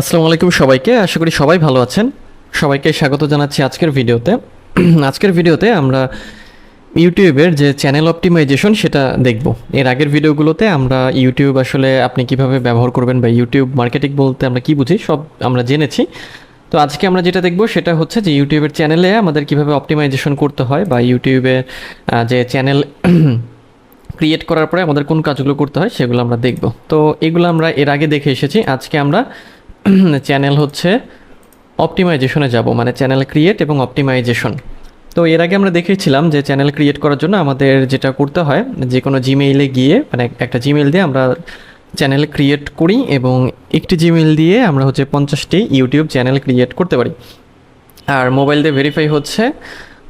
আসসালামু আলাইকুম সবাইকে। আশা করি সবাই ভালো আছেন। সবাইকে স্বাগত জানাচ্ছি আজকের ভিডিওতে। আজকের ভিডিওতে আমরা ইউটিউবের যে চ্যানেল অপটিমাইজেশন সেটা দেখব। এর আগের ভিডিওগুলোতে আমরা ইউটিউব আসলে আপনি কীভাবে ব্যবহার করবেন বা ইউটিউব মার্কেটিং বলতে আমরা কি বুঝি, সব আমরা জেনেছি। তো আজকে আমরা যেটা দেখব সেটা হচ্ছে যে ইউটিউবের চ্যানেলে আমাদের কীভাবে অপটিমাইজেশন করতে হয় বা ইউটিউবে যে চ্যানেল ক্রিয়েট করার পরে আমাদের কোন কাজগুলো করতে হয় সেগুলো আমরা দেখব। তো এগুলো আমরা এর আগে দেখে এসেছি। আজকে আমরা চ্যানেল হচ্ছে অপটিমাইজেশনে যাব মানে চ্যানেল ক্রিয়েট এবং অপটিমাইজেশন। তো এর আগে আমরা দেখেছিলাম যে চ্যানেল ক্রিয়েট করার জন্য আমাদের যেটা করতে হয়, যে কোনো জিমেইলে গিয়ে মানে একটা জিমেইল দিয়ে আমরা চ্যানেল ক্রিয়েট করি এবং একটি জিমেইল দিয়ে আমরা হচ্ছে পঞ্চাশটি ইউটিউব চ্যানেল ক্রিয়েট করতে পারি। আর মোবাইল দিয়ে ভেরিফাই হচ্ছে,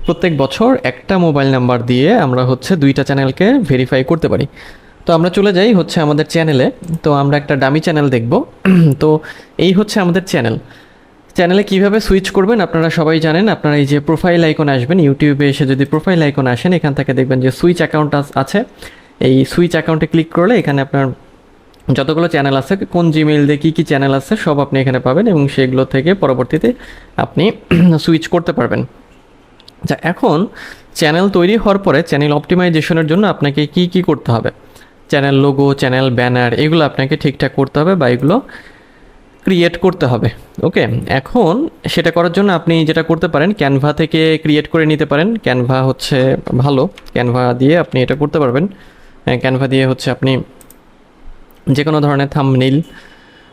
প্রত্যেক বছর একটা মোবাইল নাম্বার দিয়ে আমরা হচ্ছে দুইটা চ্যানেলকে ভেরিফাই করতে পারি। তো আমরা চলে যাই হচ্ছে আমাদের চ্যানেলে তো আমরা একটা ডামি চ্যানেল দেখব। তো এই হচ্ছে আমাদের চ্যানেল চ্যানেলে কীভাবে সুইচ করবেন আপনারা সবাই জানেন। আপনারা এই যে প্রোফাইল আইকন আসবেন ইউটিউবে এসে যদি প্রোফাইল আইকন আসেন, এখান থেকে দেখবেন যে সুইচ অ্যাকাউন্ট আছে। এই সুইচ অ্যাকাউন্টে ক্লিক করলে এখানে আপনার যতগুলো চ্যানেল আছে, কোন জিমেইল দিয়ে কী কী চ্যানেল আছে, সব আপনি এখানে পাবেন এবং সেগুলো থেকে পরবর্তীতে আপনি সুইচ করতে পারবেন। আচ্ছা এখন চ্যানেল তৈরি হওয়ার পরে চ্যানেল অপটিমাইজেশনের জন্য আপনাকে কি কি করতে হবে? চ্যানেল লোগো চ্যানেল ব্যানার এগুলো আপনাকে ঠিকঠাক করতে হবে বা এগুলো ক্রিয়েট করতে হবে ওকে এখন সেটা করার জন্য আপনি যেটা করতে পারেন ক্যানভা থেকে ক্রিয়েট করে নিতে পারেন। ক্যানভা হচ্ছে ভালো। ক্যানভা দিয়ে আপনি এটা করতে পারবেন। ক্যানভা দিয়ে হচ্ছে আপনি যে কোনো ধরনের থামনিল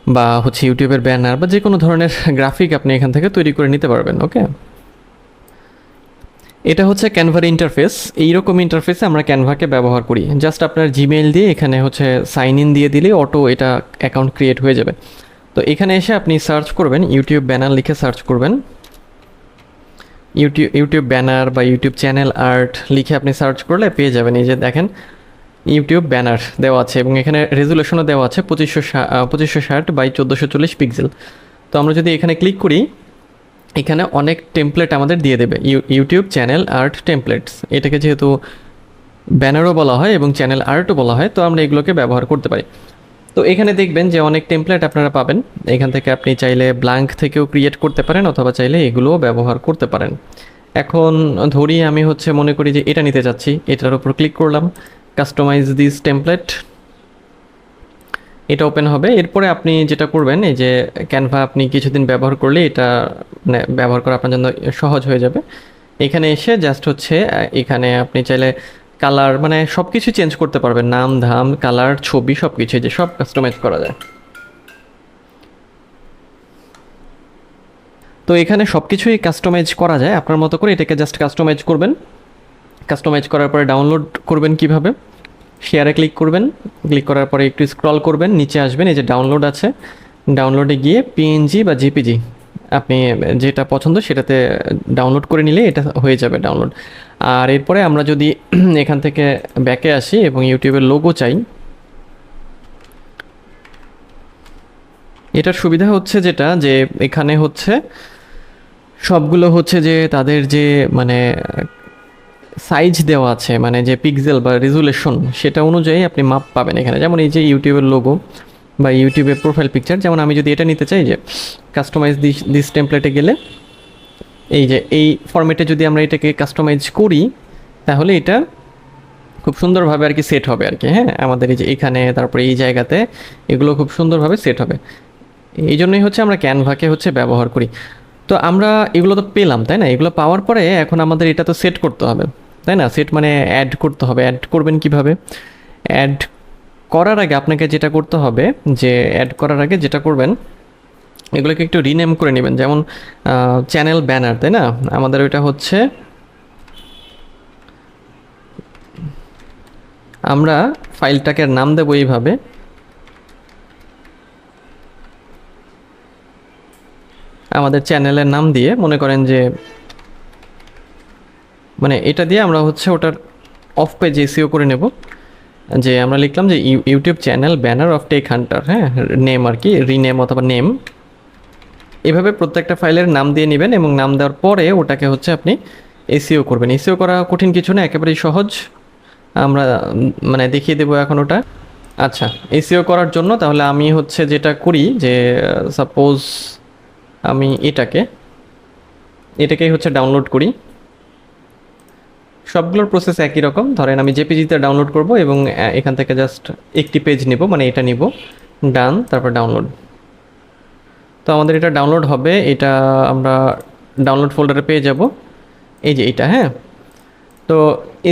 বা হচ্ছে ইউটিউবের ব্যানার বা যে কোনো ধরনের গ্রাফিক আপনি এখান থেকে তৈরি করে নিতে পারবেন ওকে এটা হচ্ছে ক্যানভার ইন্টারফেস এইরকম ইন্টারফেসে আমরা ক্যানভাকে ব্যবহার করি। জাস্ট আপনার জিমেইল দিয়ে এখানে হচ্ছে সাইন ইন দিয়ে দিলে অটো এটা অ্যাকাউন্ট ক্রিয়েট হয়ে যাবে। তো এখানে এসে আপনি সার্চ করবেন ইউটিউব ব্যানার লিখে সার্চ করবেন। ইউটিউব ইউটিউব ব্যানার বা ইউটিউব চ্যানেল আর্ট লিখে আপনি সার্চ করলে পেয়ে যাবেন। এই যে দেখেন ইউটিউব ব্যানার দেওয়া আছে এবং এখানে রেজুলেশনও দেওয়া আছে পঁচিশশো পঁচিশশো ষাট বাই চোদ্দোশো চল্লিশ পিক্সেল তো আমরা যদি এখানে ক্লিক করি এখানে অনেক টেমপ্লেট আমাদের দিয়ে দেবে। ইউ- ইউটিউব চ্যানেল আর্ট টেমপ্লেটস এটাকে যেহেতু ব্যানারও বলা হয় এবং চ্যানেল আর্টও বলা হয়, তো আমরা এগুলোকে ব্যবহার করতে পারি। তো এখানে দেখবেন যে অনেক টেমপ্লেট আপনারা পাবেন। এখান থেকে আপনি চাইলে ব্ল্যাঙ্ক থেকেও ক্রিয়েট করতে পারেন অথবা চাইলে এগুলোও ব্যবহার করতে পারেন। এখন ধরি আমি হচ্ছে মনে করি যে এটা নিতে চাচ্ছি এটার উপর ক্লিক করলাম। কাস্টমাইজ দিস টেমপ্লেট এটা ওপেন হবে। এরপরে আপনি যেটা করবেন, এই যে ক্যানভা আপনি কিছুদিন ব্যবহার করলে এটা মানে ব্যবহার করা আপনার জন্য সহজ হয়ে যাবে। এখানে এসে জাস্ট হচ্ছে এখানে আপনি চাইলে কালার মানে সব কিছু চেঞ্জ করতে পারবেন। নাম, ধাম কালার ছবি সব কিছু যে সব কাস্টমাইজ করা যায়। তো এখানে সব কিছুই কাস্টমাইজ করা যায়। আপনার মতো করে এটাকে জাস্ট কাস্টমাইজ করবেন। কাস্টমাইজ করার পরে ডাউনলোড করবেন কীভাবে? শেয়ারে ক্লিক করবেন। ক্লিক করার পরে একটু স্ক্রল করবেন, নিচে আসবেন, এই যে ডাউনলোড আছে। ডাউনলোডে গিয়ে পিএনজি বা জিপিজি আপনি যেটা পছন্দ সেটাতে ডাউনলোড করে নিলে এটা হয়ে যাবে ডাউনলোড আর এরপরে আমরা যদি এখান থেকে ব্যাকে আসি এবং ইউটিউবের লোগো চাই, এটার সুবিধা হচ্ছে যেটা, যে এখানে হচ্ছে সবগুলো হচ্ছে যে তাদের যে মানে সাইজ দেওয়া আছে মানে যে পিক্সেল বা রেজুলেশন সেটা অনুযায়ী আপনি মাপ পাবেন এখানে। যেমন এই যে ইউটিউবের লোগো বা ইউটিউবের প্রোফাইল পিকচার যেমন আমি যদি এটা নিতে চাই যে কাস্টমাইজ দিস দিস টেমপ্লেটে গেলে, এই যে এই ফরম্যাটে যদি আমরা এটাকে কাস্টমাইজ করি, তাহলে এটা খুব সুন্দরভাবে আর কি সেট হবে আর কি হ্যাঁ? আমাদের এই যে এখানে, তারপরে এই জায়গাতে, এগুলো খুব সুন্দরভাবে সেট হবে। এই জন্যই হচ্ছে আমরা ক্যানভাকে হচ্ছে ব্যবহার করি। তো আমরা এগুলো তো পেলাম, তাই না? এগুলো পাওয়ার পরে এখন আমাদের এটা তো সেট করতে হবে। তাই না? সেট মানে অ্যাড করতে হবে। অ্যাড করবেন কীভাবে? অ্যাড করার আগে আপনাকে যেটা করতে হবে, যে অ্যাড করার আগে যেটা করবেন, এগুলোকে একটু রিনেম করে নেবেন। যেমন চ্যানেল ব্যানার তাই না? আমাদের ওইটা হচ্ছে, আমরা ফাইলটাকে নাম দেবো এইভাবে। আমাদের চ্যানেলের নাম দিয়ে মনে করেন যে মানে এটা দিয়ে আমরা হচ্ছে ওটার অফ পেজ এসিও করে নেব। যে আমরা লিখলাম যে you- YouTube channel banner of tech hunter হ্যাঁ? নেম আর কি রিনেম অথবা নেম এভাবে প্রত্যেকটা ফাইলের নাম দিয়ে নেবেন এবং নাম দেওয়ার পরে ওটাকে হচ্ছে আপনি এসিও করবেন। এসিও করা কঠিন কিছু না, একেবারেই সহজ। আমরা মানে দেখিয়ে দেবো এখন ওটা। আচ্ছা এসিও করার জন্য তাহলে আমি হচ্ছে যেটা করি যে সাপোজ আমি এটাকে, এটাকেই হচ্ছে ডাউনলোড করি। সবগুলোর প্রসেস একই রকম। ধরেন আমি জেপিজিতে ডাউনলোড করব এবং এখান থেকে জাস্ট একটি পেজ নিব মানে এটা নিব। ডান তারপর ডাউনলোড তো আমাদের এটা ডাউনলোড হবে, এটা আমরা ডাউনলোড ফোল্ডারে পেয়ে যাব। এই যে এটা হ্যাঁ? তো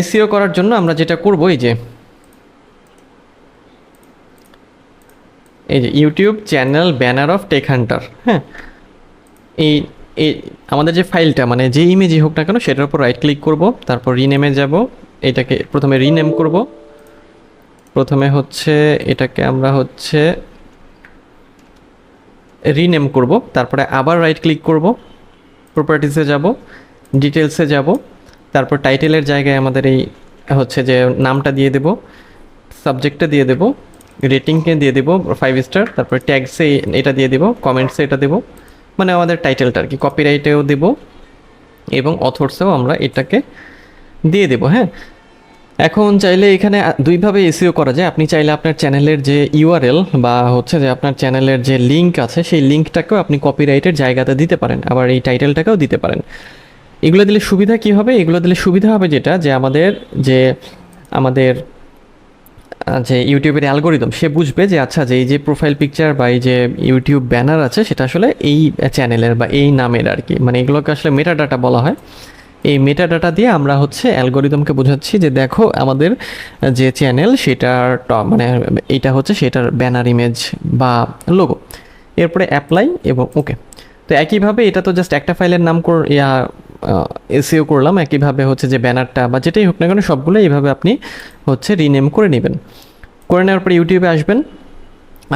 এসিও করার জন্য আমরা যেটা করব, এই যে এই যে YouTube channel banner of tech hunter হ্যাঁ? এই এই আমাদের যে ফাইলটা মানে যে ইমেজই হোক না কেন, সেটার উপর রাইট ক্লিক করব, তারপর রিনেমে যাব, এটাকে প্রথমে রিনেম করব। প্রথমে হচ্ছে, এটাকে আমরা হচ্ছে রিনেম করব, তারপরে আবার রাইট ক্লিক করব প্রপার্টিসে যাব ডিটেলসে যাব, তারপর টাইটেলের জায়গায় আমাদের এই হচ্ছে যে নামটা দিয়ে দেব সাবজেক্টটা দিয়ে দেব রেটিংকে দিয়ে দেব ফাইভ স্টার তারপর ট্যাগসে এটা দিয়ে দেব কমেন্টসে এটা দেব। মানে আমাদের টাইটেলটা আর কি কপিরাইটেও দেব এবং অথর্সেও আমরা এটাকে দিয়ে দেব হ্যাঁ? এখন চাইলে এখানে দুইভাবে এসিও করা যায়। আপনি চাইলে আপনার চ্যানেলের যে ইউআরএল বা হচ্ছে যে আপনার চ্যানেলের যে লিঙ্ক আছে, সেই লিঙ্কটাকেও আপনি কপিরাইটের জায়গাতে দিতে পারেন, আবার এই টাইটেলটাকেও দিতে পারেন। এগুলো দিলে সুবিধা কি হবে? এগুলো দিলে সুবিধা হবে যেটা যে আমাদের যে আমাদের যে ইউটিউবের অ্যালগোরিদম, সে বুঝবে যে আচ্ছা যে এই যে প্রোফাইল পিকচার বা এই যে ইউটিউব ব্যানার আছে, সেটা আসলে এই চ্যানেলের বা এই নামের আর কি। মানে এগুলোকে আসলে মেটা ডাটা বলা হয়। এই মেটা ডাটা দিয়ে আমরা হচ্ছে অ্যালগোরিদমকে বোঝাচ্ছি যে দেখো, আমাদের যে চ্যানেল সেটার মানে এইটা হচ্ছে সেটার ব্যানার ইমেজ বা লোগো এরপরে অ্যাপ্লাই এবং ওকে তো একইভাবে এটা তো জাস্ট একটা ফাইলের নাম কর, ইয়া এসিও করলাম, একইভাবে হচ্ছে যে ব্যানারটা বা যেটাই হোক না কেন সবগুলো এইভাবে আপনি হচ্ছে রিনেম করে নেবেন। করে নেওয়ার পরে ইউটিউবে আসবেন,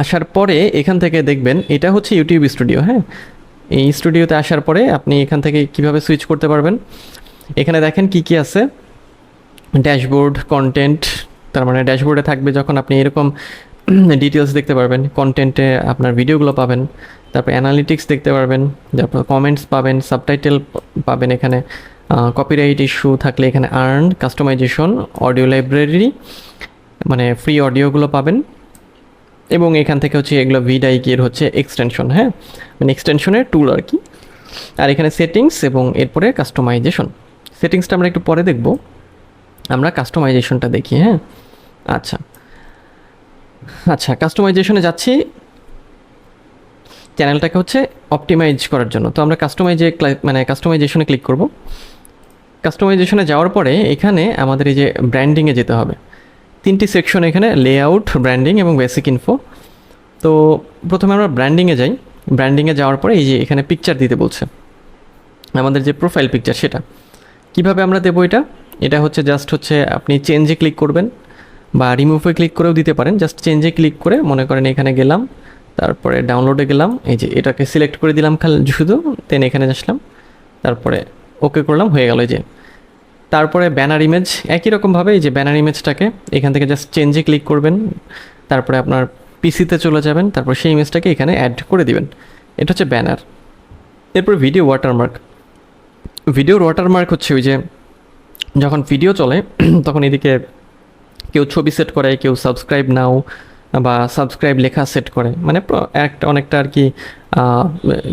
আসার পরে এখান থেকে দেখবেন এটা হচ্ছে ইউটিউব স্টুডিও হ্যাঁ? এই স্টুডিওতে আসার পরে আপনি এখান থেকে কীভাবে সুইচ করতে পারবেন? এখানে দেখেন কি কি আছে। ড্যাশবোর্ড কন্টেন্ট তার মানে ড্যাশবোর্ডে থাকবে যখন আপনি এরকম ডিটেলস দেখতে পারবেন কন্টেন্টে আপনার ভিডিওগুলো পাবেন, তারপর অ্যানালিটিক্স দেখতে পারবেন, তারপর কমেন্টস পাবেন সাবটাইটেল পাবেন এখানে কপিরাইট ইস্যু থাকলে এখানে আর্ন কাস্টমাইজেশন অডিও লাইব্রেরি মানে ফ্রি অডিওগুলো পাবেন, এবং এখান থেকে হচ্ছে এগুলো ভিডাইকের হচ্ছে এক্সটেনশন হ্যাঁ? মানে এক্সটেনশনের টুল আর কি। আর এখানে সেটিংস এবং এরপরে কাস্টমাইজেশন সেটিংসটা আমরা একটু পরে দেখব। আমরা কাস্টমাইজেশনটা দেখি হ্যাঁ? আচ্ছা। আচ্ছা কাস্টমাইজেশনে যাচ্ছি। চ্যানেলটাকে হচ্ছে অপটিমাইজ করার জন্য। তো আমরা কাস্টমাইজে মানে কাস্টমাইজেশনে ক্লিক করব। কাস্টমাইজেশনে যাওয়ার পরে এখানে আমাদের এই যে ব্র্যান্ডিংয়ে যেতে হবে। তিনটি সেকশন এখানে লেআউট ব্র্যান্ডিং এবং বেসিক ইনফো তো প্রথমে আমরা ব্র্যান্ডিংয়ে যাই। ব্র্যান্ডিংয়ে যাওয়ার পরে এই যে এখানে পিকচার দিতে বলছে। আমাদের যে প্রোফাইল পিকচার সেটা। কীভাবে আমরা দেবো এটা? এটা হচ্ছে জাস্ট হচ্ছে আপনি চেঞ্জে ক্লিক করবেন। বা রিমুভে ক্লিক করেও দিতে পারেন। জাস্ট চেঞ্জে ক্লিক করে মনে করেন এখানে গেলাম, তারপরে ডাউনলোডে গেলাম, এই যে এটাকে সিলেক্ট করে দিলাম খালি শুধু দেন এখানে আসলাম, তারপরে ওকে করলাম, হয়ে গেল যে। তারপরে ব্যানার ইমেজ একই রকমভাবে এই যে ব্যানার ইমেজটাকে এখান থেকে জাস্ট চেঞ্জে ক্লিক করবেন, তারপরে আপনার পিসিতে চলে যাবেন, তারপর সেই ইমেজটাকে এখানে অ্যাড করে দিবেন। এটা হচ্ছে ব্যানার এরপর ভিডিও ওয়াটারমার্ক ভিডিওর ওয়াটারমার্ক হচ্ছে ওই যে, যখন ভিডিও চলে, তখন এদিকে কেউ ছবি সেট করে, কেউ সাবস্ক্রাইব নাও বা সাবস্ক্রাইব লেখা সেট করে। মানে একটা, অনেকটা আর কি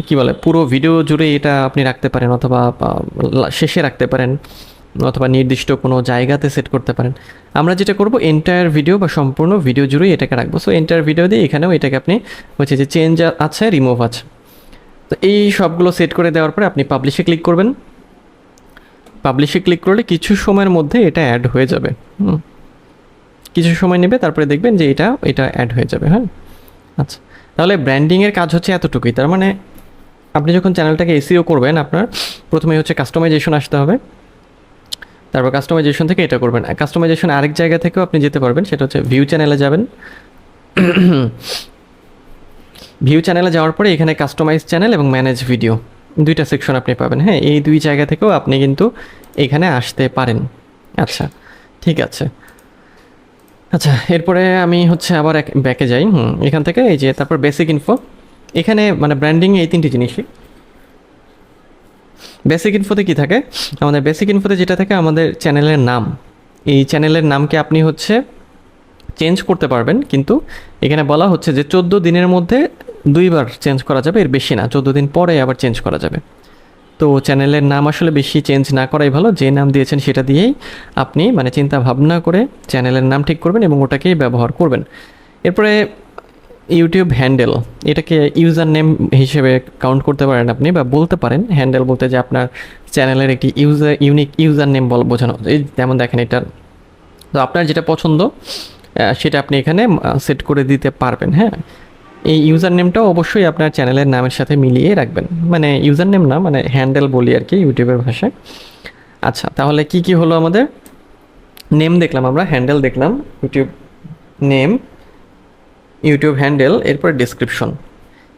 কি বলে, পুরো ভিডিও জুড়ে এটা আপনি রাখতে পারেন অথবা শেষে রাখতে পারেন অথবা নির্দিষ্ট কোনো জায়গাতে সেট করতে পারেন। আমরা যেটা করব এন্টায়ার ভিডিও বা সম্পূর্ণ ভিডিও জুড়েই এটাকে রাখব। সো এন্টায়ার ভিডিও দিয়ে এখানেও এটাকে আপনি হচ্ছে যে চেঞ্জ আছে রিমুভ আছে। তো এই সবগুলো সেট করে দেওয়ার পরে আপনি পাবলিশে ক্লিক করবেন। পাবলিশে ক্লিক করলে কিছু সময়ের মধ্যে এটা অ্যাড হয়ে যাবে। হুম। কিছু সময় নেবে, তারপরে দেখবেন যে এটা এটা অ্যাড হয়ে যাবে হ্যাঁ? আচ্ছা তাহলে ব্র্যান্ডিংয়ের কাজ হচ্ছে এতটুকুই। তার মানে আপনি যখন চ্যানেলটাকে এসিও করবেন, আপনার প্রথমে হচ্ছে কাস্টমাইজেশন আসতে হবে। তারপর কাস্টমাইজেশন থেকে এটা করবেন। কাস্টমাইজেশন আরেক জায়গা থেকেও আপনি যেতে পারবেন, সেটা হচ্ছে ভিউ চ্যানেলে যাবেন। ভিউ চ্যানেলে যাওয়ার পরে এখানে কাস্টমাইজ চ্যানেল এবং ম্যানেজ ভিডিও দুইটা সেকশন আপনি পাবেন হ্যাঁ? এই দুই জায়গা থেকেও আপনি কিন্তু এখানে আসতে পারেন। আচ্ছা ঠিক আছে। আচ্ছা এরপরে আমি হচ্ছে আবার এক ব্যাকে যাই এখান থেকে এই যে তারপর বেসিক ইনফো এখানে মানে ব্র্যান্ডিং এই তিনটি জিনিসই। বেসিক ইনফোতে কি থাকে? আমাদের বেসিক ইনফোতে যেটা থাকে, আমাদের চ্যানেলের নাম। এই চ্যানেলের নামকে আপনি হচ্ছে চেঞ্জ করতে পারবেন, কিন্তু এখানে বলা হচ্ছে যে চোদ্দ দিনের মধ্যে দুইবার চেঞ্জ করা যাবে, এর বেশি না, চোদ্দ দিন পরে আবার চেঞ্জ করা যাবে। তো চ্যানেলের নাম আসলে বেশি চেঞ্জ না করাই ভালো। যে নাম দিয়েছেন সেটা দিয়েই আপনি মানে চিন্তা ভাবনা করে চ্যানেলের নাম ঠিক করবেন এবং ওটাকেই ব্যবহার করবেন। এরপরে ইউটিউব হ্যান্ডেল। এটাকে ইউজার নেম হিসেবে কাউন্ট করতে পারেন আপনি বা বলতে পারেন। হ্যান্ডেল বলতে যে আপনার চ্যানেলের একটি ইউজার, ইউনিক ইউজার নেম বল বোঝানো। এই যেমন দেখেন এটা। তো আপনার যেটা পছন্দ সেটা আপনি এখানে সেট করে দিতে পারবেন হ্যাঁ? এই ইউজার নেমটাও অবশ্যই আপনার চ্যানেলের নামের সাথে মিলিয়ে রাখবেন। মানে ইউজার নেম না মানে হ্যান্ডেল বলি আর কি ইউটিউবের ভাষায়। আচ্ছা তাহলে কি কি হলো আমাদের? নেম দেখলাম আমরা, হ্যান্ডেল দেখলাম, ইউটিউব নেম, ইউটিউব হ্যান্ডেল, এরপরে ডিসক্রিপশন।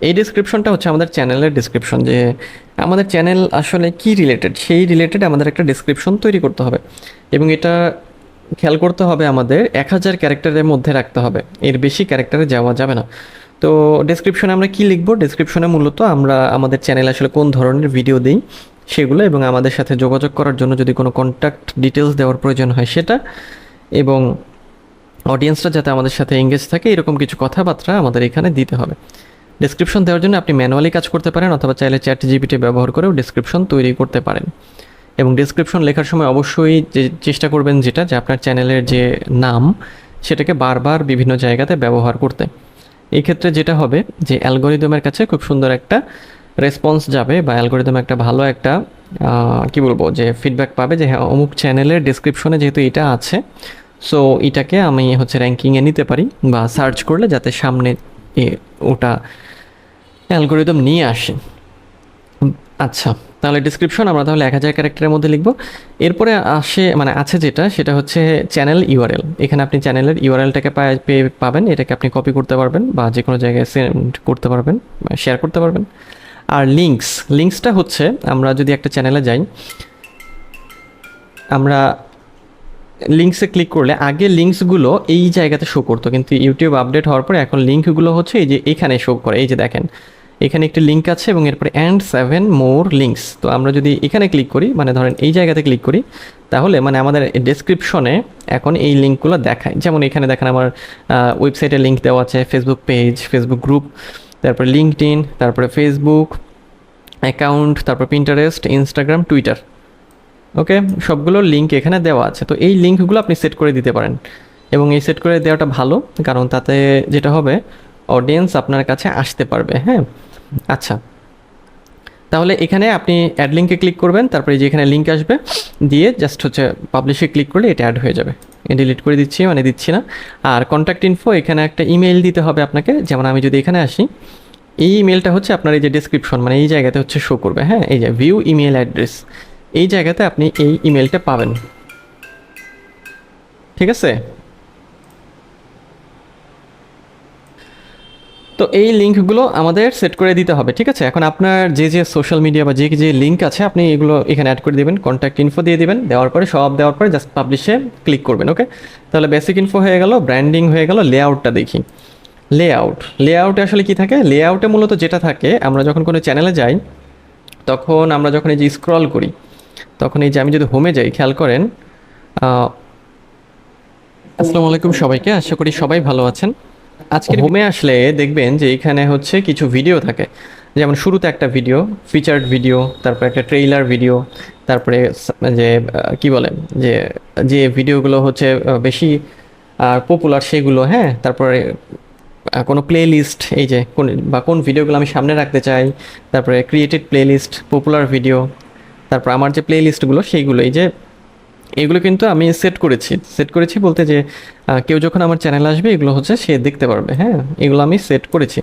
এই ডিসক্রিপশনটা হচ্ছে আমাদের চ্যানেলের ডিসক্রিপশন, যে আমাদের চ্যানেল আসলে কি রিলেটেড? সেই রিলেটেড আমাদের একটা ডিসক্রিপশন তৈরি করতে হবে। এবং এটা খেয়াল করতে হবে আমাদের, এক হাজার ক্যারেক্টারের মধ্যে রাখতে হবে। এর বেশি ক্যারেক্টারে যাওয়া যাবে না। তো ডেসক্রিপশনে আমরা কি লিখব? ডেসক্রিপশনে মূলত আমরা আমাদের চ্যানেলে আসলে কোন ধরনের ভিডিও দিই সেগুলো এবং আমাদের সাথে যোগাযোগ করার জন্য যদি কোনো কন্ট্যাক্ট ডিটেলস দেওয়ার প্রয়োজন হয় সেটা এবং অডিয়েন্সরা যাতে আমাদের সাথে এঙ্গেজ থাকে, এরকম কিছু কথাবার্তা আমাদের এখানে দিতে হবে। ডেসক্রিপশন দেওয়ার জন্য আপনি ম্যানুয়ালি কাজ করতে পারেন অথবা চাইলে চ্যাট জিপিটি ব্যবহার করেও ডেসক্রিপশন তৈরি করতে পারেন। এবং ডেসক্রিপশন লেখার সময় অবশ্যই যে চেষ্টা করবেন যেটা, যে আপনার চ্যানেলের যে নাম, সেটাকে বারবার বিভিন্ন জায়গাতে ব্যবহার করতে। এই ক্ষেত্রে যেটা হবে যে অ্যালগোরিদমের কাছে খুব সুন্দর একটা রেসপন্স যাবে বা অ্যালগোরিদম একটা ভালো একটা কি বলব, যে ফিডব্যাক পাবে যে হ্যাঁ অমুক চ্যানেলের ডিসক্রিপশনে যেহেতু এটা আছে সো এটাকে আমি হচ্ছে র্যাঙ্কিংয়ে নিতে পারি বা সার্চ করলে যাতে সামনে ওটা অ্যালগোরিদম নিয়ে আসে। আচ্ছা তাহলে ডিসক্রিপশন আমরা তাহলে এক হাজার ক্যারেক্টারের মধ্যে লিখব। এরপরে আসে মানে আছে যেটা, সেটা হচ্ছে চ্যানেল ইউআরএল এখানে আপনি চ্যানেলের ইউআরএলটাকে পেয়ে পাবেন, এটাকে আপনি কপি করতে পারবেন বা যে কোনো জায়গায় সেন্ড করতে পারবেন শেয়ার করতে পারবেন। আর লিঙ্কস লিঙ্কসটা হচ্ছে, আমরা যদি একটা চ্যানেলে যাই, আমরা লিঙ্কসে ক্লিক করলে আগে লিঙ্কসগুলো এই জায়গাতে শো করতো, কিন্তু ইউটিউব আপডেট হওয়ার পরে এখন লিঙ্কগুলো হচ্ছে এই যে এখানে শো করে, এই যে দেখেন। এখানে একটি লিঙ্ক আছে এবং এরপরে অ্যান্ড সেভেন মোর লিঙ্কস তো আমরা যদি এখানে ক্লিক করি মানে ধরেন এই জায়গাতে ক্লিক করি, তাহলে মানে আমাদের ডেসক্রিপশনে এখন এই লিঙ্কগুলো দেখায়। যেমন এখানে দেখেন আমার ওয়েবসাইটে লিঙ্ক দেওয়া আছে ফেসবুক পেজ ফেসবুক গ্রুপ তারপরে লিঙ্কড ইন তারপরে ফেসবুক অ্যাকাউন্ট তারপর পিন্টারেস্ট ইনস্টাগ্রাম টুইটার ওকে সবগুলো লিঙ্ক এখানে দেওয়া আছে। তো এই লিঙ্কগুলো আপনি সেট করে দিতে পারেন। এবং এই সেট করে দেওয়াটা ভালো, কারণ তাতে যেটা হবে অডিয়েন্স আপনার কাছে আসতে পারবে হ্যাঁ? আচ্ছা। তাহলে এখানে আপনি অ্যাড লিঙ্কে ক্লিক করবেন, তারপরে যে এখানে লিঙ্ক আসবে, দিয়ে জাস্ট হচ্ছে পাবলিশে ক্লিক করলে এটা অ্যাড হয়ে যাবে। ডিলিট করে দিচ্ছি মানে দিচ্ছি না। আর কন্ট্যাক্ট ইনফো এখানে একটা ইমেল দিতে হবে আপনাকে, যেমন আমি যদি এখানে আসি, এই ইমেলটা হচ্ছে আপনার এই যে ডিসক্রিপশন মানে এই জায়গাতে হচ্ছে শো করবে হ্যাঁ? এই যে ভিউ ইমেল অ্যাড্রেস এই জায়গাতে আপনি এই ইমেলটা পাবেন। ঠিক আছে? তো এই লিঙ্কগুলো আমাদের সেট করে দিতে হবে, ঠিক আছে? এখন আপনার যে যে সোশ্যাল মিডিয়া বা যে যে লিঙ্ক আছে, আপনি এগুলো এখানে অ্যাড করে দেবেন কন্ট্যাক্ট ইনফো দিয়ে দিবেন, দেওয়ার পরে, সব দেওয়ার পরে জাস্ট পাবলিশে ক্লিক করবেন ওকে তাহলে বেসিক ইনফো হয়ে গেল ব্র্যান্ডিং হয়ে গেল লেআউটটা দেখি। লেআউট লেআউটে আসলে কি থাকে? লেআউটে মূলত যেটা থাকে, আমরা যখন কোনো চ্যানেলে যাই, তখন আমরা যখন এই যে স্ক্রল করি, তখন এই যে আমি যদি হোমে যাই, খেয়াল করেন আসসালামু আলাইকুম সবাইকে, আশা করি সবাই ভালো আছেন। আজকে হোমে আসলে দেখবেন যে এখানে হচ্ছে কিছু ভিডিও থাকে। যেমন শুরুতে একটা ভিডিও ফিচার্ড ভিডিও তারপরে একটা ট্রেইলার ভিডিও তারপরে যে কি বলে যে যে ভিডিওগুলো হচ্ছে বেশি পপুলার সেগুলো হ্যাঁ তারপরে কোনো প্লে লিস্ট এই যে কোন বা কোন ভিডিওগুলো আমি সামনে রাখতে চাই তারপরে created playlist popular video তারপর আমার যে প্লে লিস্টগুলো সেইগুলো এই যে এগুলো কিন্তু আমি সেট করেছি। সেট করেছি বলতে যে কেউ যখন আমার চ্যানেলে আসবে, এগুলো হচ্ছে সে দেখতে পারবে হ্যাঁ? এগুলো আমি সেট করেছি।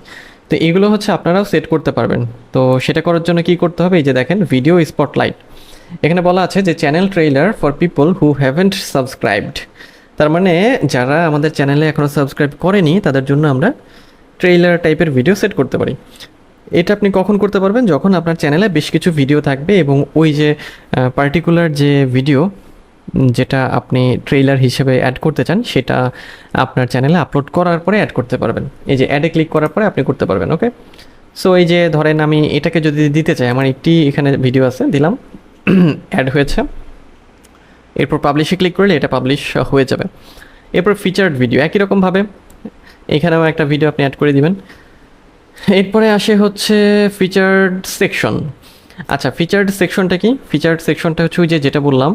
তো এগুলো হচ্ছে আপনারাও সেট করতে পারবেন। তো সেটা করার জন্য কি করতে হবে? এই যে দেখেন ভিডিও স্পটলাইট এখানে বলা আছে যে channel trailer for people who haven't subscribed তার মানে যারা আমাদের চ্যানেলে এখনও সাবস্ক্রাইব করেনি, তাদের জন্য আমরা ট্রেইলার টাইপের ভিডিও সেট করতে পারি। এটা আপনি কখন করতে পারবেন? যখন আপনার চ্যানেলে বেশ কিছু ভিডিও থাকবে এবং ওই যে পার্টিকুলার যে ভিডিও যেটা আপনি ট্রেইলার হিসেবে অ্যাড করতে চান, সেটা আপনার চ্যানেলে আপলোড করার পরে অ্যাড করতে পারবেন। এই যে অ্যাডে ক্লিক করার পরে আপনি করতে পারবেন ওকে সো এই যে ধরেন আমি এটাকে যদি দিতে চাই, আমার একটি এখানে ভিডিও আছে, দিলাম অ্যাড হয়েছে। এরপর পাবলিশে ক্লিক করলে এটা পাবলিশ হয়ে যাবে। এরপর ফিচার্ড ভিডিও একই রকমভাবে এখানেও একটা ভিডিও আপনি অ্যাড করে দিবেন। এরপরে আসে হচ্ছে ফিচার্ড সেকশন আচ্ছা ফিচার্ড সেকশনটা কি? ফিচার্ড সেকশনটা হচ্ছে ওই যে যেটা বললাম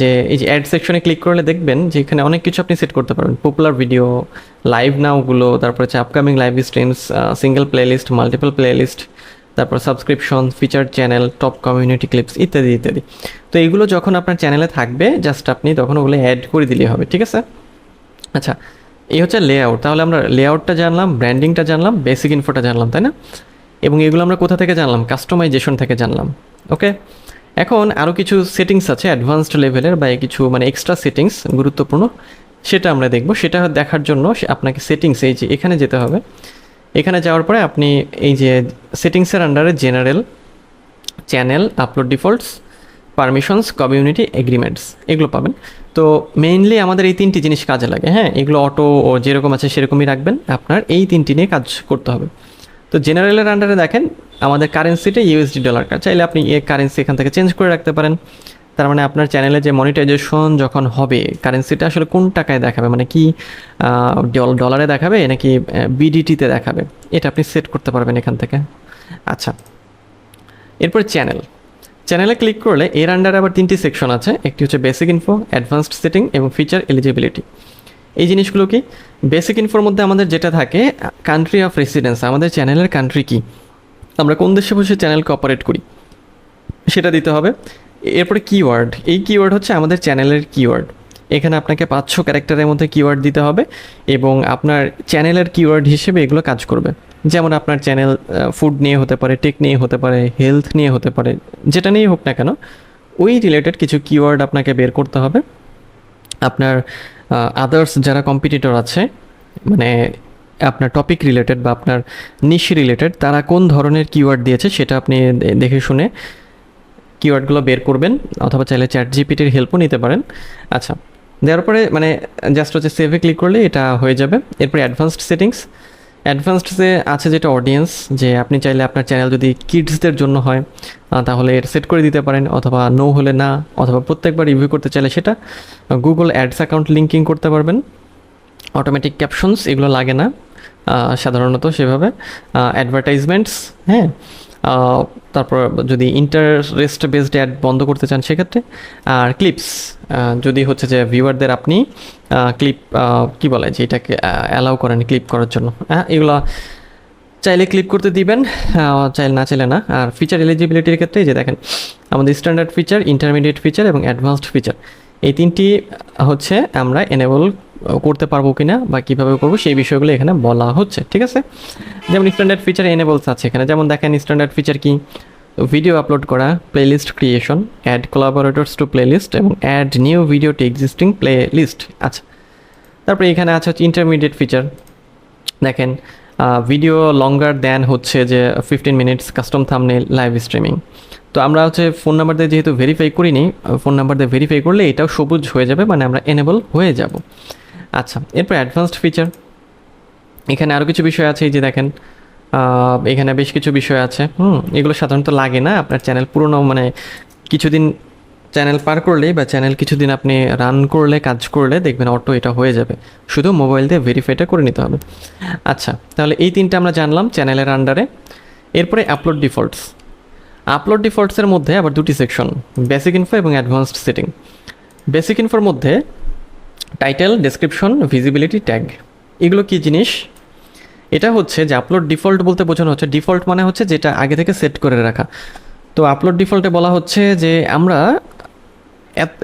যে এই যে অ্যাড সেকশনে ক্লিক করলে দেখবেন যে এখানে অনেক কিছু আপনি সেট করতে পারবেন। পপুলার ভিডিও লাইভ নাওগুলো তারপর হচ্ছে upcoming live streams single playlist multiple playlist তারপর subscription feature channel top community clips ইত্যাদি ইত্যাদি। তো এইগুলো যখন আপনার চ্যানেলে থাকবে জাস্ট আপনি তখন ওগুলো অ্যাড করে দিলেই হবে, ঠিক আছে? আচ্ছা এই হচ্ছে লেআউট তাহলে আমরা লেআউটটা জানলাম ব্র্যান্ডিংটা জানলাম বেসিক ইনফোটা জানলাম, তাই না? এবং এগুলো আমরা কোথা থেকে জানলাম? কাস্টমাইজেশন থেকে জানলাম ওকে এখন আরও কিছু সেটিংস আছে অ্যাডভান্সড লেভেলের বা কিছু মানে এক্সট্রা সেটিংস গুরুত্বপূর্ণ। সেটা আমরা দেখব। সেটা দেখার জন্য আপনাকে সেটিংস এই যে এখানে যেতে হবে। এখানে যাওয়ার পরে আপনি এই যে সেটিংসের আন্ডারে general channel upload defaults permissions community agreements এগুলো পাবেন। তো মেইনলি আমাদের এই তিনটি জিনিস কাজে লাগে। হ্যাঁ এগুলো অটো ও যেরকম আছে সেরকমই রাখবেন। আপনার এই তিনটি নিয়ে কাজ করতে হবে। তো জেনারেলের আন্ডারে দেখেন আমাদের কারেন্সিটা ইউএসডি ডলার চাইলে আপনি এই কারেন্সি এখান থেকে চেঞ্জ করে রাখতে পারেন। তার মানে আপনার চ্যানেলে যে মনিটাইজেশন যখন হবে কারেন্সিটা আসলে কোন টাকায় দেখাবে? মানে কি ডল- ডলারে দেখাবে নাকি বিডিটিতে দেখাবে? এটা আপনি সেট করতে পারবেন এখান থেকে। আচ্ছা। এরপর চ্যানেল চ্যানেলে ক্লিক করলে এর আন্ডারে আবার তিনটি সেকশন আছে। একটি হচ্ছে বেসিক ইনফো অ্যাডভান্সড সেটিং এবং ফিচার এলিজিবিলিটি এই জিনিসগুলো কি? বেসিক ইনফোর মধ্যে আমাদের যেটা থাকে কান্ট্রি অফ রেসিডেন্স আমাদের চ্যানেলের কান্ট্রি কি? আমরা কোন দেশে বসে চ্যানেলকে অপারেট করি? সেটা দিতে হবে। এরপরে কিওয়ার্ড এই কিওয়ার্ড হচ্ছে আমাদের চ্যানেলের কিওয়ার্ড এখানে আপনাকে পাঁচশো ক্যারেক্টারের মধ্যে কিওয়ার্ড দিতে হবে এবং আপনার চ্যানেলের কিওয়ার্ড হিসেবে এগুলো কাজ করবে। যেমন আপনার চ্যানেল ফুড নিয়ে হতে পারে টেক নিয়ে হতে পারে হেলথ নিয়ে হতে পারে, যেটা নিয়েই হোক না কেন, ওই রিলেটেড কিছু কিওয়ার্ড আপনাকে বের করতে হবে। আপনার আদার্স যারা কম্পিটিটর আছে মানে আপনার টপিক রিলেটেড বা আপনার নিশ রিলেটেড তারা কোন ধরনের কিওয়ার্ড দিয়েছে সেটা আপনি দেখে শুনে কিওয়ার্ডগুলো বের করবেন অথবা চাইলে চ্যাট জিপিটির হেল্পও নিতে পারেন। আচ্ছা দেওয়ার পরে মানে জাস্ট হচ্ছে সেভে ক্লিক করলে এটা হয়ে যাবে। এরপরে অ্যাডভান্সড সেটিংস অ্যাডভান্সডে আছে যেটা অডিয়েন্স যে আপনি চাইলে আপনার চ্যানেল যদি কিডসদের জন্য হয় তাহলে সেট করে দিতে পারেন অথবা নো হলে না, অথবা প্রত্যেকবার রিভিউ করতে চাইলে সেটা গুগল অ্যাডস অ্যাকাউন্ট লিঙ্কিং করতে পারবেন। অটোমেটিক ক্যাপশনস এগুলো লাগে না সাধারণত সেভাবে। অ্যাডভার্টাইজমেন্টস হ্যাঁ। তারপর যদি ইন্টারেস্ট বেসড অ্যাড বন্ধ করতে চান সেক্ষেত্রে। আর ক্লিপস যদি হচ্ছে যে ভিউয়ারদের আপনি ক্লিপ কি বলে যে এটাকে অ্যালাউ করেন ক্লিপ করার জন্য। হ্যাঁ এগুলো চাইলে ক্লিক করতে দিবেন চাইলে না চাইলে না। আর ফিচার এলিজিবিলিটির ক্ষেত্রে যে দেখেন, আমাদের স্ট্যান্ডার্ড ফিচার ইন্টারমিডিয়েট ফিচার এবং অ্যাডভান্সড ফিচার এই তিনটি হচ্ছে আমরা এনেবল করতে পারব কিনা বা কীভাবে করব সেই বিষয়গুলো এখানে বলা হচ্ছে, ঠিক আছে? যেমন স্ট্যান্ডার্ড ফিচার এনেবলস আছে এখানে। যেমন দেখেন স্ট্যান্ডার্ড ফিচার কি? ভিডিও আপলোড করা playlist creation add collaborators to playlist এবং add new video to existing playlist আচ্ছা তারপরে এখানে আছে হচ্ছে ইন্টারমিডিয়েট ফিচার দেখেন ভিডিও লঙ্গার দেন হচ্ছে যে ফিফটিন মিনিটস কাস্টম থামনে লাইভ স্ট্রিমিং তো আমরা হচ্ছে ফোন নাম্বার দিয়ে যেহেতু ভেরিফাই করিনি ফোন নাম্বার দিয়ে ভেরিফাই করলে এটাও সবুজ হয়ে যাবে মানে আমরা এনেবল হয়ে যাব। আচ্ছা এরপর অ্যাডভান্সড ফিচার এখানে আরও কিছু বিষয় আছে, এই যে দেখেন এখানে বেশ কিছু বিষয় আছে। হুম, এগুলো সাধারণত লাগে না, আপনার চ্যানেল পুরনো মানে কিছুদিন চ্যানেল পার করলেই বা চ্যানেল কিছুদিন আপনি রান করলে, কাজ করলে দেখবেন অটো এটা হয়ে যাবে। শুধু মোবাইল দিয়ে ভেরিফাইটা করে নিতে হবে। আচ্ছা তাহলে এই তিনটা আমরা জানলাম চ্যানেলের আন্ডারে এরপরে আপলোড ডিফল্টস আপলোড ডিফল্টসের মধ্যে আবার দুটি সেকশন বেসিক ইনফো এবং অ্যাডভান্সড সেটিং বেসিক ইনফোর মধ্যে টাইটেল ডেসক্রিপশন ভিজিবিলিটি ট্যাগ এগুলো কি জিনিস? এটা হচ্ছে যে আপলোড ডিফল্ট বলতে বোঝানো হচ্ছে। ডিফল্ট মানে হচ্ছে যেটা আগে থেকে সেট করে রাখা। তো আপলোড ডিফল্টে বলা হচ্ছে যে আমরা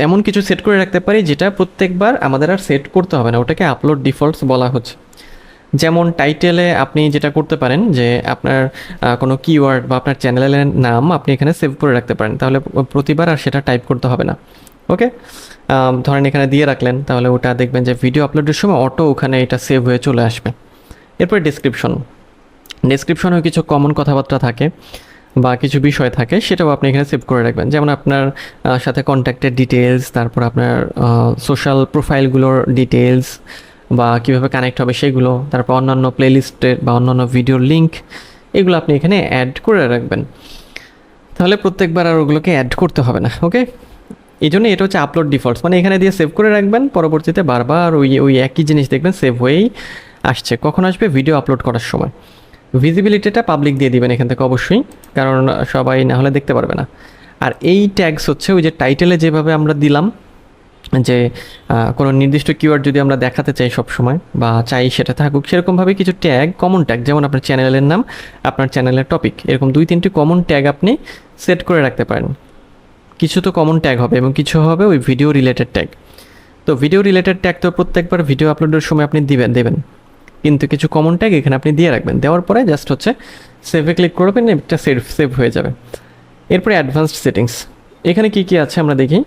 এমন কিছু সেট করে রাখতে পারি যেটা প্রত্যেকবার আমাদের আর সেট করতে হবে না। ওটাকে আপলোড ডিফল্টস বলা হচ্ছে। যেমন টাইটেলে আপনি যেটা করতে পারেন যে আপনার কোনো কিওয়ার্ড বা আপনার চ্যানেলের নাম আপনি এখানে সেভ করে রাখতে পারেন। তাহলে প্রতিবার আর সেটা টাইপ করতে হবে না। ওকে ধরেন এখানে দিয়ে রাখলেন, তাহলে ওটা দেখবেন যে ভিডিও আপলোডের সময় অটো ওখানে এটা সেভ হয়ে চলে আসবে। এরপর ডিসক্রিপশন ডিসক্রিপশনে কিছু কমন কথাবার্তা থাকে বা কিছু বিষয় থাকে, সেটাও আপনি এখানে সেভ করে রাখবেন। যেমন আপনার সাথে কন্ট্যাক্টের ডিটেলস তারপর আপনার সোশ্যাল প্রোফাইলগুলোর ডিটেলস বা কীভাবে কানেক্ট হবে সেগুলো, তারপর অন্যান্য প্লেলিস্টের বা অন্যান্য ভিডিওর লিঙ্ক এগুলো আপনি এখানে অ্যাড করে রাখবেন। তাহলে প্রত্যেকবার আর ওগুলোকে অ্যাড করতে হবে না ওকে এই জন্য এটা হচ্ছে আপলোড ডিফল্টস মানে এখানে দিয়ে সেভ করে রাখবেন, পরবর্তীতে বারবার ওই ওই একই জিনিস দেখবেন সেভ হয়েই আসছে। কখন আসবে? ভিডিও আপলোড করার সময়। ভিজিবিলিটিটা পাবলিক দিয়ে দিবেন এখান থেকে অবশ্যই, কারণ সবাই না হলে দেখতে পারবে না। আর এই ট্যাগস হচ্ছে ওই যে টাইটেলে যেভাবে আমরা দিলাম, যে কোনো নির্দিষ্ট কিওয়ার্ড যদি আমরা দেখাতে চাই সব সময় বা চাই সেটা থাকুক, সেরকমভাবে কিছু ট্যাগ কমন ট্যাগ যেমন আপনার চ্যানেলের নাম, আপনার চ্যানেলের টপিক এরকম দুই, তিনটি কমন ট্যাগ আপনি সেট করে রাখতে পারেন। কিছু তো কমন ট্যাগ হবে এবং কিছু হবে ওই ভিডিও রিলেটেড ট্যাগ তো ভিডিও রিলেটেড ট্যাগ তো প্রত্যেকবার ভিডিও আপলোডের সময় আপনি দিবেন, দেবেন। কিন্তু কিছু কমন ট্যাগ এখানে আপনি দিয়ে রাখবেন। দেওয়ার পরে জাস্ট হচ্ছে সেভে ক্লিক করবেন, এটা সেভ সেভ হয়ে যাবে। এরপরে অ্যাডভান্সড সেটিংস এখানে কি কি আছে আমরা দেখি?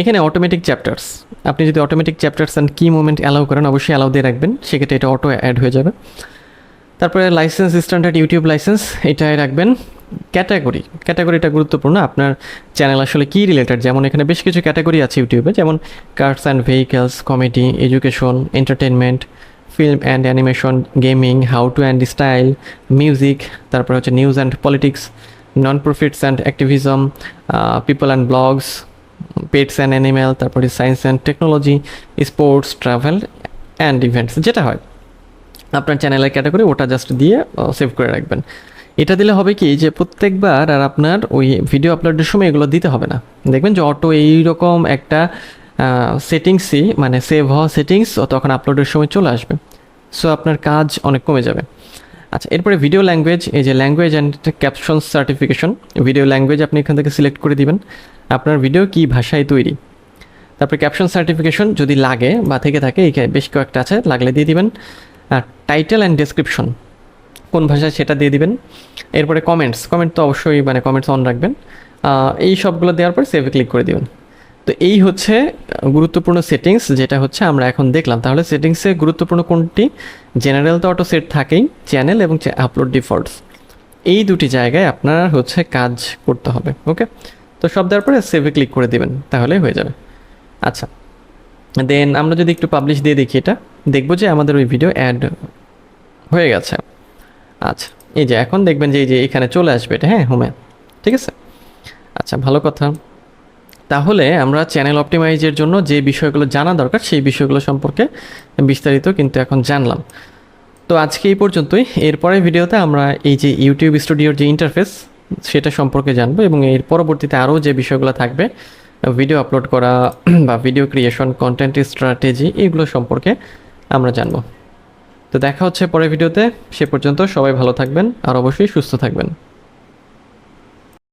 এখানে অটোমেটিক চ্যাপ্টার্স আপনি যদি automatic chapters and key movement allow করেন, অবশ্যই অ্যালাউ দিয়ে রাখবেন। সেক্ষেত্রে এটা অটো অ্যাড হয়ে যাবে। তারপরে লাইসেন্স স্ট্যান্ডার্ড ইউটিউব লাইসেন্স এটাই রাখবেন। ক্যাটাগরি ক্যাটাগরিটা গুরুত্বপূর্ণ। আপনার চ্যানেল আসলে কী রিলেটেড যেমন এখানে বেশ কিছু ক্যাটাগরি আছে ইউটিউবে যেমন cars and vehicles comedy education entertainment film and animation gaming how to and style music তারপরে হচ্ছে news and politics non profits and activism people and blogs pets and animal তারপরে science and technology sports travel and events যেটা হয়। আপনার চ্যানেলের category ওটা just দিয়ে save করে রাখবেন। এটা দিলে হবে কি, যে প্রত্যেকবার আর আপনার ওই ভিডিও আপলোডের সময় এগুলো দিতে হবে না। দেখবেন যে অটো এইরকম একটা সেটিংসই মানে সেভ হওয়া সেটিংস তখন আপলোডের সময় চলে আসবে। সো আপনার কাজ অনেক কমে যাবে। আচ্ছা এরপরে ভিডিও ল্যাঙ্গুয়েজ এই যে language and caption certification video language আপনি এখান থেকে সিলেক্ট করে দিবেন। আপনার ভিডিও কী ভাষায় তৈরি? তারপরে ক্যাপশন সার্টিফিকেশন যদি লাগে বা থেকে থাকে, এই বেশ কয়েকটা আছে, লাগলে দিয়ে দিবেন। টাইটেল অ্যান্ড ডেসক্রিপশন কোন ভাষায় সেটা দিয়ে দিবেন। এরপরে কমেন্টস কমেন্ট তো অবশ্যই মানে কমেন্টস অন রাখবেন। এই সবগুলো দেওয়ার পর সেভে ক্লিক করে দিবেন। তো এই হচ্ছে গুরুত্বপূর্ণ সেটিংস যেটা হচ্ছে আমরা এখন দেখলাম। তাহলে সেটিংসে গুরুত্বপূর্ণ কোনটি? জেনারেল তো অটো সেট থাকেই চ্যানেল এবং আপলোড ডিফল্টস এই দুটি জায়গায় আপনার হচ্ছে কাজ করতে হবে ওকে তো সব দেওয়ার পরে সেভে ক্লিক করে দিবেন তাহলে হয়ে যাবে। আচ্ছা দেন আমরা যদি একটু পাবলিশ দিয়ে দেখি এটা। দেখব যে আমাদের ওই ভিডিও অ্যাড হয়ে গেছে। আচ্ছা এই যে এখন দেখবেন যে এই যে এখানে চলে আসবে এটা হ্যাঁ হোমে ঠিক আছে? আচ্ছা ভালো কথা। তাহলে আমরা চ্যানেল অপটিমাইজের জন্য যে বিষয়গুলো জানা দরকার, সেই বিষয়গুলো সম্পর্কে বিস্তারিত কিন্তু এখন জানলাম। তো আজকে এই পর্যন্তই। এরপরে ভিডিওতে আমরা এই যে ইউটিউব স্টুডিওর যে ইন্টারফেস সেটা সম্পর্কে জানব এবং এর পরবর্তীতে আরও যে বিষয়গুলো থাকবে ভিডিও আপলোড করা বা ভিডিও ক্রিয়েশন কন্টেন্ট স্ট্র্যাটেজি এগুলো সম্পর্কে আমরা জানব। তো দেখা হচ্ছে পরের ভিডিওতে। সে পর্যন্ত সবাই ভালো থাকবেন আর অবশ্যই সুস্থ থাকবেন।